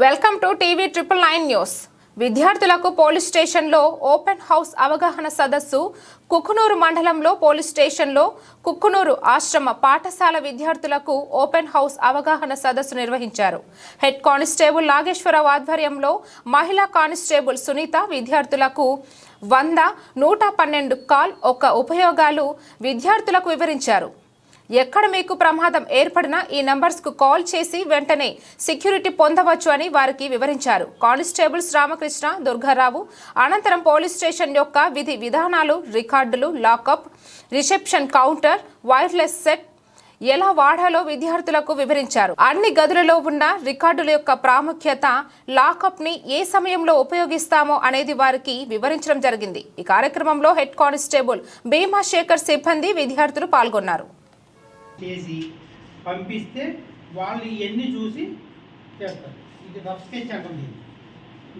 Welcome to TV triple nine news. విద్యార్థులకు police స్టేషన్లో open house అవగాహన సదస్సు కుక్కునూరు మండలంలో పోలీస్ స్టేషన్లో కుక్కునూరు ఆశ్రమ పాఠశాల విద్యార్థులకు ఓపెన్ హౌస్ అవగాహన సదస్సు నిర్వహించారు. హెడ్ కానిస్టేబుల్ నాగేశ్వరరావు ఆధ్వర్యంలో మహిళా కానిస్టేబుల్ సునీత విద్యార్థులకు వంద నూట పన్నెండు కాల్ ఒక ఉపయోగాలు విద్యార్థులకు వివరించారు. ఎక్కడ మీకు ప్రమాదం ఏర్పడినా ఈ నంబర్స్కు కాల్ చేసి వెంటనే సెక్యూరిటీ పొందవచ్చు అని వారికి వివరించారు. కానిస్టేబుల్స్ రామకృష్ణ దుర్గారావు అనంతరం పోలీస్ స్టేషన్ యొక్క విధి విధానాలు records lockup reception counter wireless set ఎలా వాడాలో విద్యార్థులకు వివరించారు. అన్ని గదులలో ఉన్న రికార్డుల యొక్క ప్రాముఖ్యత లాకప్ని ఏ సమయంలో ఉపయోగిస్తామో అనేది వారికి వివరించడం జరిగింది. ఈ కార్యక్రమంలో హెడ్ కానిస్టేబుల్ భీమాశేఖర్ సిబ్బంది విద్యార్థులు పాల్గొన్నారు. చేసి పంపిస్తే వాళ్ళు ఇవన్నీ చూసి చేస్తారు. ఇది రఫ్ స్కెచ్ అంటుంది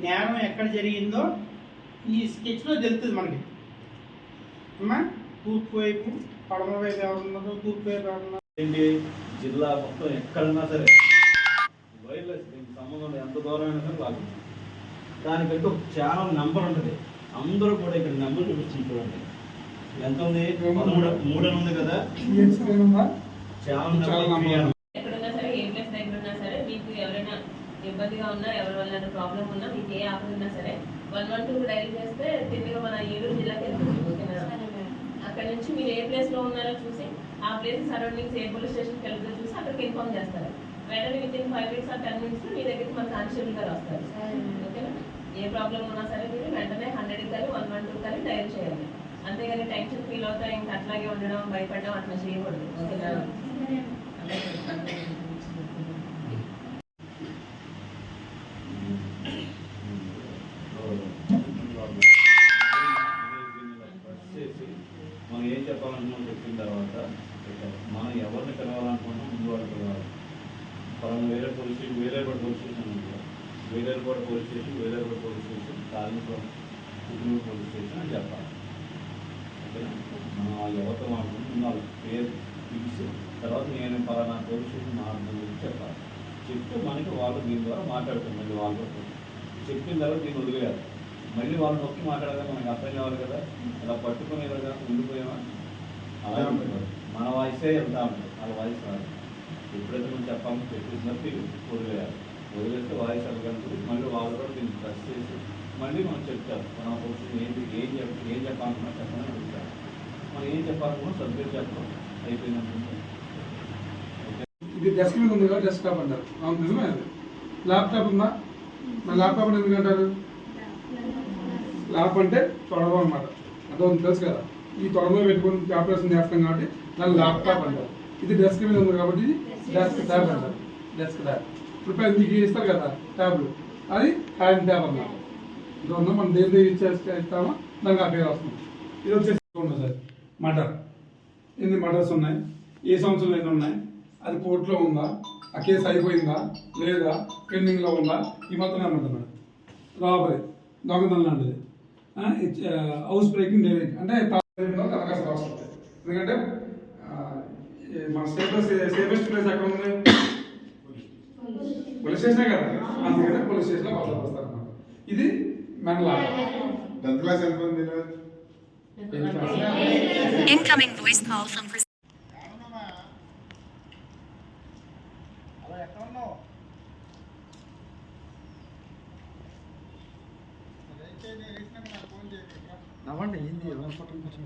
నేరం ఎక్కడ జరిగిందో ఈ స్కెచ్లో తెలుస్తుంది మనకి. అమ్మా తూర్పు వైపు పడమర వైపు ఎవరు ఉన్నారో తూర్పు వైపు ఎవరు ఏంటి? జిల్లా మొత్తం ఎక్కడన్నా సరే వైర్లెస్ దీనికి సంబంధం ఎంత దూరమైనా సరే లాగు దానికంటే ఒక ఛానల్ నెంబర్ ఉంటుంది. అందరూ కూడా ఇక్కడ నెంబర్ చూపించింది చూడండి. ఎంత ఉంది పదమూడు మూడు అని ఉంది కదా ఎక్కడున్నా సరే ఏ ప్లేస్ దగ్గర ఉన్నా సరే మీకు ఎవరైనా ఇబ్బందిగా ఉన్నా ఎవరి వల్ల ప్రాబ్లం ఉన్నా మీకు ఏ ఆపద ఉన్నా సరే వన్ వన్ టూ డైల్ చేస్తే తిన్నగా మన ఏలూరు జిల్లాకి వెళ్తుంది ఓకేనా అక్కడ నుంచి మీరు ఏ ప్లేస్లో ఉన్నారో చూసి ఆ ప్లేస్ సరౌండింగ్స్ ఏ పోలీస్ స్టేషన్కి వెళ్తుందో చూసి అక్కడికి ఇన్ఫార్మ్ చేస్తారు. వెంటనే within five minutes or ten minutes మీ దగ్గరికి మన కానిస్టేబుల్ గారు వస్తారు. ఓకేనా? ఏ ప్రాబ్లం ఉన్నా సరే మీరు వెంటనే హండ్రెడ్ కానీ వన్ వన్ టూ కానీ డైల్ చేయాలి. అంతేగాని టెన్షన్ ఫీల్ అవుతా ఇంకా అట్లాగే ఉండడం భయపడడం అట్లా చేయకూడదు. ఓకేనా? చేసి మనం ఏం చెప్పాలనుకున్నాం చెప్పిన తర్వాత మనం ఎవరిని పిలవాలనుకున్నాం ముందు వాళ్ళు పిలవాలి మనం వేరే పోలీస్ స్టేషన్ వేరే కూడా పోలీస్ స్టేషన్ ఉంది వేరే కూడా పోలీస్ స్టేషన్ వేరే కూడా పోలీస్ స్టేషన్ కాళీపురం కుటుంబ పోలీస్ స్టేషన్ అని చెప్పాలి. వాళ్ళు ఎవరితో వాళ్ళ పేరు పిలిచి తర్వాత నేను పలానా స్టేషన్ మాట్లాడుతుంది చెప్పాలి. చెప్తే మనకి వాళ్ళు దీని ద్వారా మాట్లాడుతాం మళ్ళీ వాళ్ళతో చెప్పిన తర్వాత దీన్ని వదిలేయాలి. మళ్ళీ వాళ్ళు నొక్కి మాట్లాడగా మనకి అర్థం కావాలి కదా అలా పట్టుకుని ఎలాగా ఉండిపోయామా అలా ఉంటుంది. మన వాయిసే వెళ్తా ఉంటుంది వాళ్ళ వాయిస్ రాదు. ఎప్పుడైతే మనం చెప్పామో చెప్పేసినట్టు వదిలేయాలి. వదిలేస్తే వాయిస్ అడగలుగుతుంది మళ్ళీ వాళ్ళు కూడా దీన్ని ప్రెస్ చేసి మళ్ళీ మనం చెప్తారు మన కోసం ఏంటి ఏం చెప్ ఏం చెప్పాలనుకున్నా చెప్పమని అడుగుతారు మనం ఏం చెప్పాలనుకున్నా సబ్జెక్ట్ చెప్పడం అయిపోయిందనుకుంటే ఇది డెస్క్ మీద ఉంది కదా డెస్క్టాప్ అంటారు. అవును నిజమే అది. ల్యాప్టాప్ ఉందా? మరి ల్యాప్టాప్ అని ఎందుకు అంటారు? ల్యాప్ అంటే తొడవ అనమాట అదొకటి తెలుసు కదా. ఈ తొడవ పెట్టుకొని ఆపరేషన్ చేస్తాం కాబట్టి దాన్ని ల్యాప్టాప్ అంటారు. ఇది డెస్క్ మీద ఉంది కాబట్టి డెస్క్ ట్యాబ్ అంటారు. డెస్క్ ట్యాబ్ ఇప్పుడు మీకు ఇస్తారు కదా ట్యాబ్లు అది హ్యాండ్ ట్యాబ్ అన్నమాట. ఇది ఉందా? మనం దేని దేని ఇచ్చే ఇస్తామో దానికి ఆ పేరు వస్తుంది. ఇది వచ్చేసి ఉండదు సార్? మర్డర్ ఎన్ని మర్డర్స్ ఉన్నాయి? ఏ సంవత్సరంలో ఎన్ని ఉన్నాయి? అది కోర్టులో ఉందా? ఆ కేసు అయిపోయిందా? లేదా? పెండింగ్లో ఉందా? ఈ మొత్తం అమ్ముతున్నాడు రాబరీ దొంగతనం లాంటిది. హౌస్ బ్రేకింగ్ డేవింగ్ అంటే అవకాశం వస్తుంది ఎందుకంటే మన స్టేటస్ సేఫెస్ట్ ప్లేస్ ఎక్కడ ఉంది? పోలీస్ స్టేషనే కదా. అందుకనే పోలీస్ స్టేషన్లో వాళ్ళు వస్తారు ఇది మెనలా టెన్త్ క్లాస్ ఎంత ఉంది? Incoming voice call from Chris. నవ్వండి ఏంది